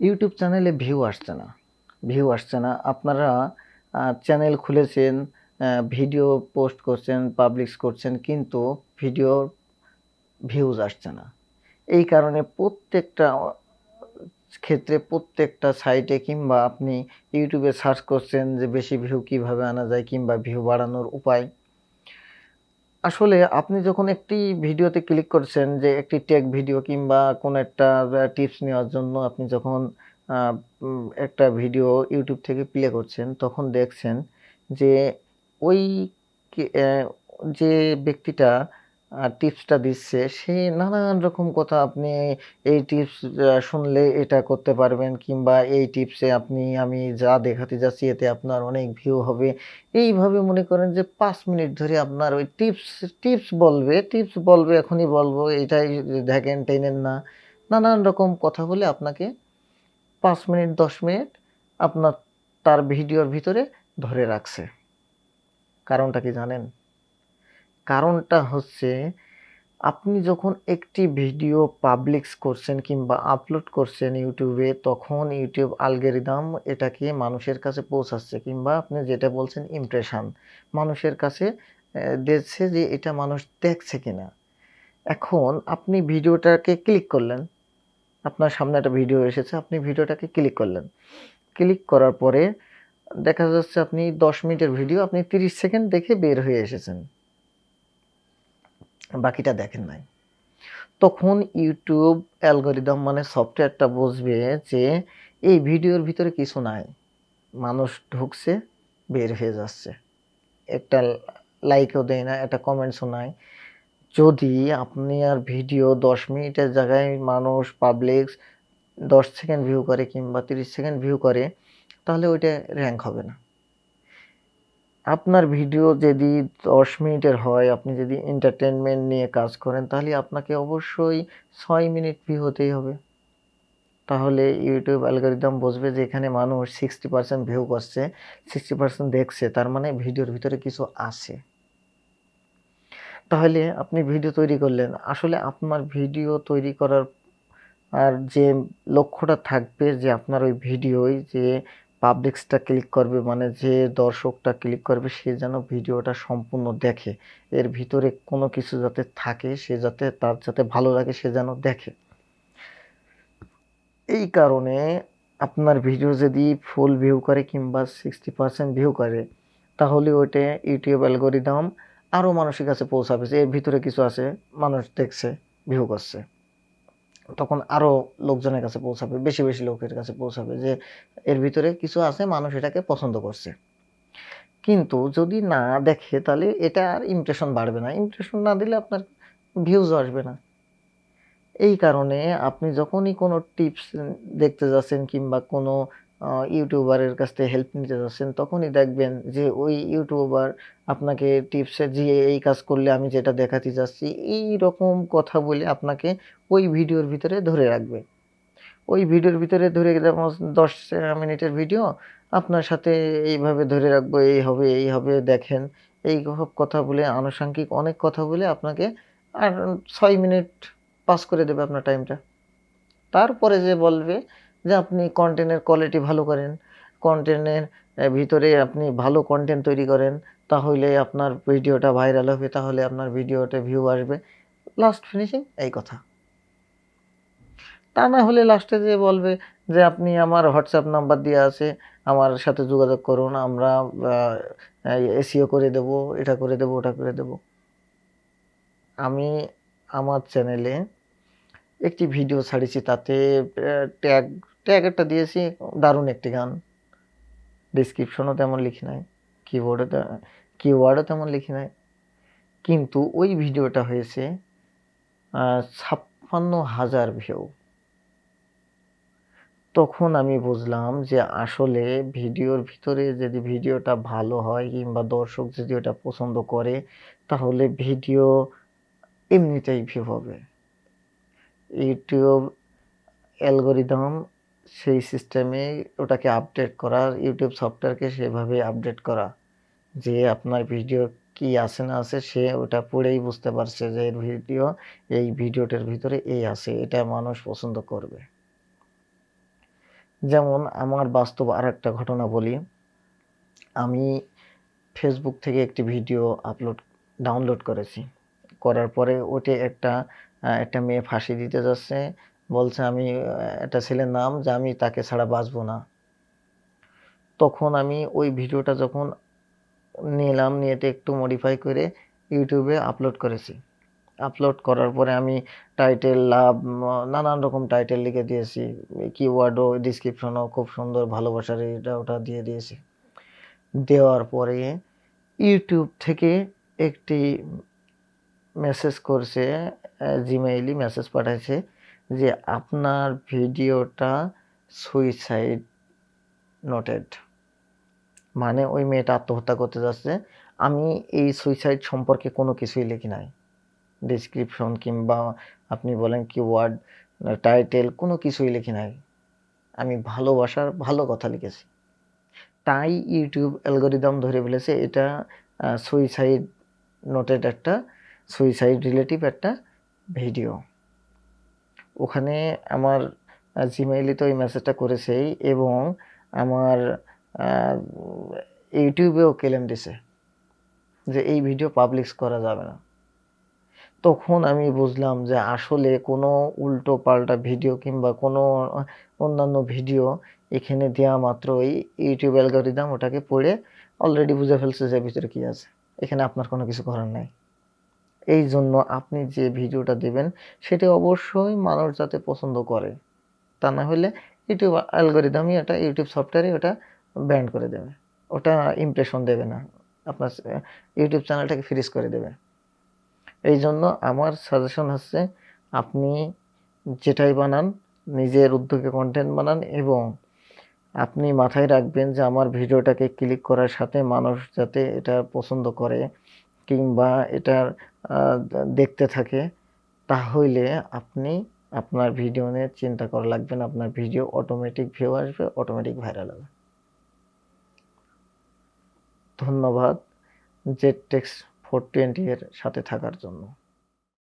YouTube চ্যানেলে view আসছে না। ভিউ আসছে না। আপনারা চ্যানেল খুলেছেন ভিডিও পোস্ট করছেন পাবলিশ করছেন, কিন্তু ভিডিওর ভিউজ আসছে না। এই কারণে প্রত্যেকটা ক্ষেত্রে প্রত্যেকটা সাইটে কিংবা আপনি ইউটিউবে সার্চ করছেন যে বেশি ভিউ কীভাবে আনা যায় কিংবা ভিউ বাড়ানোর উপায়। আসলে আপনি যখন একটি ভিডিওতে ক্লিক করছেন যে একটি টেক ভিডিও কিংবা কোনো একটা টিপস নেওয়ার জন্য আপনি যখন একটা ভিডিও ইউটিউব থেকে প্লে করছেন, তখন দেখছেন যে ওই যে ব্যক্তিটা টিপসটা দিচ্ছে, সে নানান রকম কথা আপনি এই টিপস শুনলে এটা করতে পারবেন কিংবা এই টিপসে আপনি, আমি যা দেখাতে যাচ্ছি এতে আপনার অনেক ভিউ হবে। এইভাবে মনে করেন যে পাঁচ মিনিট ধরে আপনার ওই টিপস টিপস বলবে টিপস বলবে, এখনই বলব, এটাই দেখেন, টেনেন না। নানান রকম কথা বলে আপনাকে পাঁচ মিনিট, দশ মিনিট আপনার, তার ভিডিওর ভিতরে ধরে রাখছে। কারণটা কি জানেন? কারণটা হচ্ছে আপনি যখন একটি ভিডিও পাবলিক্স করছেন কিংবা আপলোড করছেন ইউটিউবে, তখন ইউটিউব আলগেরিদম এটাকে মানুষের কাছে পৌঁছাচ্ছে কিংবা আপনি যেটা বলছেন ইমপ্রেশন মানুষের কাছে দেখছে যে এটা মানুষ দেখছে কিনা। এখন আপনি ভিডিওটাকে ক্লিক করলেন, আপনার সামনে একটা ভিডিও এসেছে, আপনি ভিডিওটাকে ক্লিক করলেন। ক্লিক করার পরে দেখা যাচ্ছে আপনি দশ মিনিটের ভিডিও, আপনি তিরিশ সেকেন্ড দেখে বের হয়ে এসেছেন। বাকিটা দেখেন নাই। তখন ইউটিউব অ্যালগোরিদম মানে সফটওয়্যারটা বুঝবে যে এই ভিডিওর ভিতরে কিছু নাই। মানুষ ঢুকছে, বের হয়ে যাচ্ছে। একটা লাইকও দেয় না, একটা কমেন্টসও নাই। যদি আপনি আর ভিডিও দশ মিনিটের জায়গায় মানুষ পাবলিক দশ সেকেন্ড ভিউ করে কিংবা তিরিশ সেকেন্ড ভিউ করে, তাহলে ওইটা র্যাঙ্ক হবে না। আপনার ভিডিও যদি দশ মিনিটের হয়, আপনি যদি এন্টারটেনমেন্ট নিয়ে কাজ করেন, তাহলে আপনাকে অবশ্যই ছয় মিনিট ভিউ হতেই হবে। তাহলে ইউটিউব অ্যালগোরিদম বুঝবে যে এখানে মানুষ সিক্সটি পার্সেন্ট ভিউ করছে সিক্সটি পার্সেন্ট দেখছে, তার মানে ভিডিওর ভিতরে কিছু আছে। তাহলে আপনি ভিডিও তৈরি করলেন। আসলে আপনার ভিডিও তৈরি করার আর যে লক্ষ্যটা থাকবে যে আপনার ওই ভিডিওই যে পাবলিকসটা ক্লিক করবে মানে যে দর্শকটা ক্লিক করবে, সে যেন ভিডিওটা সম্পূর্ণ দেখে। এর ভিতরে কোনো কিছু যাতে থাকে, সে যাতে তার যাতে ভালো লাগে, সে যেন দেখে। এই কারণে আপনার ভিডিও যদি ফুল ভিউ করে কিংবা সিক্সটি পার্সেন্ট ভিউ করে, তাহলে ওইটা ইউটিউব অ্যালগোরিদম আরও মানুষের কাছে পৌঁছাবে এর ভিতরে কিছু আছে, মানুষ দেখছে ভিউ করছে। তখন আরও লোকজনের কাছে পৌঁছাবে, বেশি বেশি লোকের কাছে পৌঁছাবে যে এর ভিতরে কিছু আছে, মানুষ এটাকে পছন্দ করছে। কিন্তু যদি না দেখে, তাহলে এটা আর ইমপ্রেশন বাড়বে না। ইমপ্রেশন না দিলে আপনার ভিউজ আসবে না। এই কারণে আপনি যখনই কোনো টিপস দেখতে যাচ্ছেন কিংবা কোনো ইউটিউবারের কাছ থেকে হেল্প নিতে যাচ্ছেন, তখনই দেখবেন যে ওই ইউটিউবার আপনাকে টিপসে যে এই কাজ করলে আমি যেটা দেখাতে যাচ্ছি, এই রকম কথা বলে আপনাকে ওই ভিডিওর ভিতরে ধরে রাখবে। ওই ভিডিওর ভিতরে ধরে যেমন দশ মিনিটের ভিডিও, আপনার সাথে এইভাবে ধরে রাখব, এই হবে এই হবে, দেখেন, এই সব কথা বলে আনুষঙ্গিক অনেক কথা বলে আপনাকে আর ছয় মিনিট পাস করে দেবে আপনার টাইমটা তারপরে যে বলবে যে আপনি কন্টেন্টের কোয়ালিটি ভালো করেন কন্টেন্টের ভিতরে আপনি ভালো কন্টেন্ট তৈরি করেন, তাহলে আপনার ভিডিওটা ভাইরাল হবে, তাহলে আপনার ভিডিওতে ভিউ আসবে। লাস্ট ফিনিশিং এই কথা। তা না হলে লাস্টে যে বলবে যে আপনি আমার হোয়াটসঅ্যাপ নাম্বার দিয়ে আছে, আমার সাথে যোগাযোগ করুন, আমরা এসিও করে দেব, এটা করে দেব, ওটা করে দেব। আমি আমার চ্যানেলে একটি ভিডিও ছাড়িয়েছি, তাতে ট্যাগ ট্যাগ একটা দিয়েছি, দারুণ একটি গান। ডিসক্রিপশনও তেমন লিখি নাই কিবোর্ডে কিওয়ার্ডও তেমন লিখি নাই। কিন্তু ওই ভিডিওটা হয়েছে ছাপ্পান্ন হাজার ভিউ তখন আমি বুঝলাম যে আসলে ভিডিওর ভিতরে যদি ভিডিওটা ভালো হয় কিংবা দর্শক যদি ওটা পছন্দ করে, তাহলে ভিডিও এমনিতেই ভিউ হবে। ইউটিউব অ্যালগোরিদম সেই সিস্টেমে ওটাকে আপডেট করা ইউটিউব সফটওয়্যারকে সেভাবে আপডেট করা, যে আপনার ভিডিও কি আছে না আছে সে ওটা পড়েই বুঝতে পারছে যে এর ভিডিও এই ভিডিওটার ভিতরে এই আছে, এটা মানুষ পছন্দ করবে। যেমন আমার বাস্তব আর একটা ঘটনা বলি। আমি ফেসবুক থেকে একটি ভিডিও আপলোড ডাউনলোড করেছি। করার পরে ওটি একটা একটা মেয়ে ফাঁসি দিতে যাচ্ছে বলছে আমি একটা ছেলের নাম যে আমি তাকে ছাড়া বাঁচবো না। তখন আমি ওই ভিডিওটা যখন নিলাম নিয়েতে একটু মডিফাই করে ইউটিউবে আপলোড করেছি। আপলোড করার পরে আমি টাইটেল লাভ নানান রকম টাইটেল লিখে দিয়েছি। কিওয়ার্ডও ডিসক্রিপশনও খুব সুন্দর, ভালোবাসার এটা ওটা দিয়ে দিয়েছি। দেওয়ার পরে ইউটিউব থেকে একটি মেসেজ করছে জিমেইলি মেসেজ পাঠাইছে। যে আপনার ভিডিওটা সুইসাইড নোটেড মানে ওই মেয়েটা আত্মহত্যা করতে যাচ্ছে। আমি এই সুইসাইড সম্পর্কে কোনো কিছুই লিখি নাই। ডিসক্রিপশন কিংবা আপনি বলেন কি ওয়ার্ড টাইটেল কোনো কিছুই লিখি নাই। আমি ভালোবাসার ভালো কথা লিখেছি। তাই ইউটিউব অ্যালগোরিদম ধরে ফেলেছে, এটা সুইসাইড নোটেড একটা সুইসাইড রিলেটিভ একটা ভিডিও ওখানে আমার জিমেইলে তো এই মেসেজটা করেছেই এবং আমার ইউটিউবেও ক্লেম দিছে যে এই ভিডিও পাবলিশ করা যাবে না। তখন আমি বুঝলাম যে আসলে কোনো উল্টো পাল্টা ভিডিও কিংবা কোনো অন্যান্য ভিডিও এখানে দেওয়া মাত্রই ইউটিউব অ্যালগোরিদম ওটাকে পড়ে অলরেডি বুঝে ফেলছে যে ভিতরে কী আছে। এখানে আপনার কোনো কিছু করার নাই। এই জন্য আপনি যে ভিডিওটা দেবেন, সেটা অবশ্যই মানুষ যাতে পছন্দ করে। তা না হলে ইউটিউব অ্যালগোরিদমই এটা ইউটিউব সফটওয়্যারে ওটা ব্যান্ড করে দেবে। ওটা ইমপ্রেশন দেবে না। আপনার ইউটিউব চ্যানেলটাকে ফ্রিজ করে দেবে। এই জন্য আমার সাজেশন হচ্ছে, আপনি যেটাই বানান, নিজের উদ্যোগে কন্টেন্ট বানান এবং আপনি মাথায় রাখবেন যে আমার ভিডিওটাকে ক্লিক করার সাথে মানুষ যাতে এটা পছন্দ করে। কিংবা এটার দেখতে থাকে, তাহলে আপনি আপনার ভিডিও নিয়ে চিন্তা করা লাগবে না। আপনার ভিডিও অটোমেটিক ভিউ আসবে অটোমেটিক ভাইরাল হবে। ধন্যবাদ জেড টেক্স ফোর টোয়েন্টি এর সাথে থাকার জন্য।